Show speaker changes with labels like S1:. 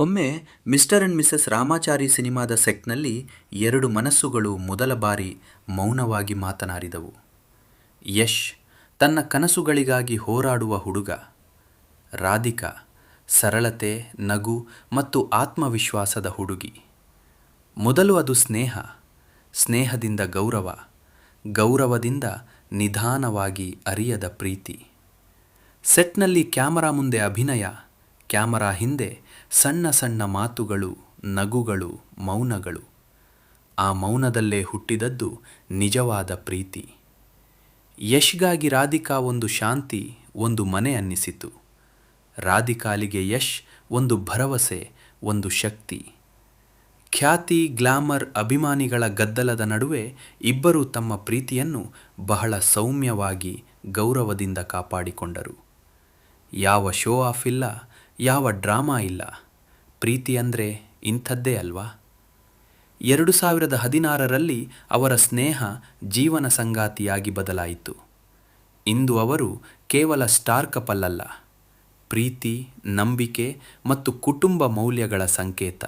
S1: ಒಮ್ಮೆ mister and Mrs Ramachari ಸಿನಿಮಾದ ಸೆಟ್ನಲ್ಲಿ ಎರಡು ಮನಸ್ಸುಗಳು ಮೊದಲ ಬಾರಿ ಮೌನವಾಗಿ ಮಾತನಾಡಿದವು. ಯಶ್ ತನ್ನ ಕನಸುಗಳಿಗಾಗಿ ಹೋರಾಡುವ ಹುಡುಗ. ರಾಧಿಕಾ ಸರಳತೆ, ನಗು ಮತ್ತು ಆತ್ಮವಿಶ್ವಾಸದ ಹುಡುಗಿ. ಮೊದಲು ಅದು ಸ್ನೇಹ, ಸ್ನೇಹದಿಂದ ಗೌರವ, ಗೌರವದಿಂದ ನಿಧಾನವಾಗಿ ಅರಿಯದ ಪ್ರೀತಿ. ಸೆಟ್ನಲ್ಲಿ ಕ್ಯಾಮರಾ ಮುಂದೆ ಅಭಿನಯ ಕ್ಯಾಮರಾ ಹಿಂದೆ ಸಣ್ಣ ಸಣ್ಣ ಮಾತುಗಳು, ನಗುಗಳು, ಮೌನಗಳು. ಆ ಮೌನದಲ್ಲೇ ಹುಟ್ಟಿದದ್ದು ನಿಜವಾದ ಪ್ರೀತಿ. ಯಶ್ಗಾಗಿ ರಾಧಿಕಾ ಒಂದು ಶಾಂತಿ, ಒಂದು ಮನೆ ಅನ್ನಿಸಿತು. ರಾಧಿಕಾಲಿಗೆ ಯಶ್ ಒಂದು ಭರವಸೆ, ಒಂದು ಶಕ್ತಿ. ಖ್ಯಾತಿ, ಗ್ಲಾಮರ್, ಅಭಿಮಾನಿಗಳ ಗದ್ದಲದ ನಡುವೆ ಇಬ್ಬರೂ ತಮ್ಮ ಪ್ರೀತಿಯನ್ನು ಬಹಳ ಸೌಮ್ಯವಾಗಿ ಗೌರವದಿಂದ ಕಾಪಾಡಿಕೊಂಡರು. ಯಾವ ಶೋ ಆಫ್ ಇಲ್ಲ ಯಾವ ಡ್ರಾಮಾ ಇಲ್ಲ. ಪ್ರೀತಿ ಅಂದರೆ ಇಂಥದ್ದೇ ಅಲ್ವಾ? ಎರಡು ಸಾವಿರದ ಹದಿನಾರರಲ್ಲಿ ಅವರ ಸ್ನೇಹ ಜೀವನ ಸಂಗಾತಿಯಾಗಿ ಬದಲಾಯಿತು. ಇಂದು ಅವರು ಕೇವಲ ಸ್ಟಾರ್ ಕಪಲ್ ಅಲ್ಲ. ಪ್ರೀತಿ, ನಂಬಿಕೆ ಮತ್ತು ಕುಟುಂಬ ಮೌಲ್ಯಗಳ ಸಂಕೇತ.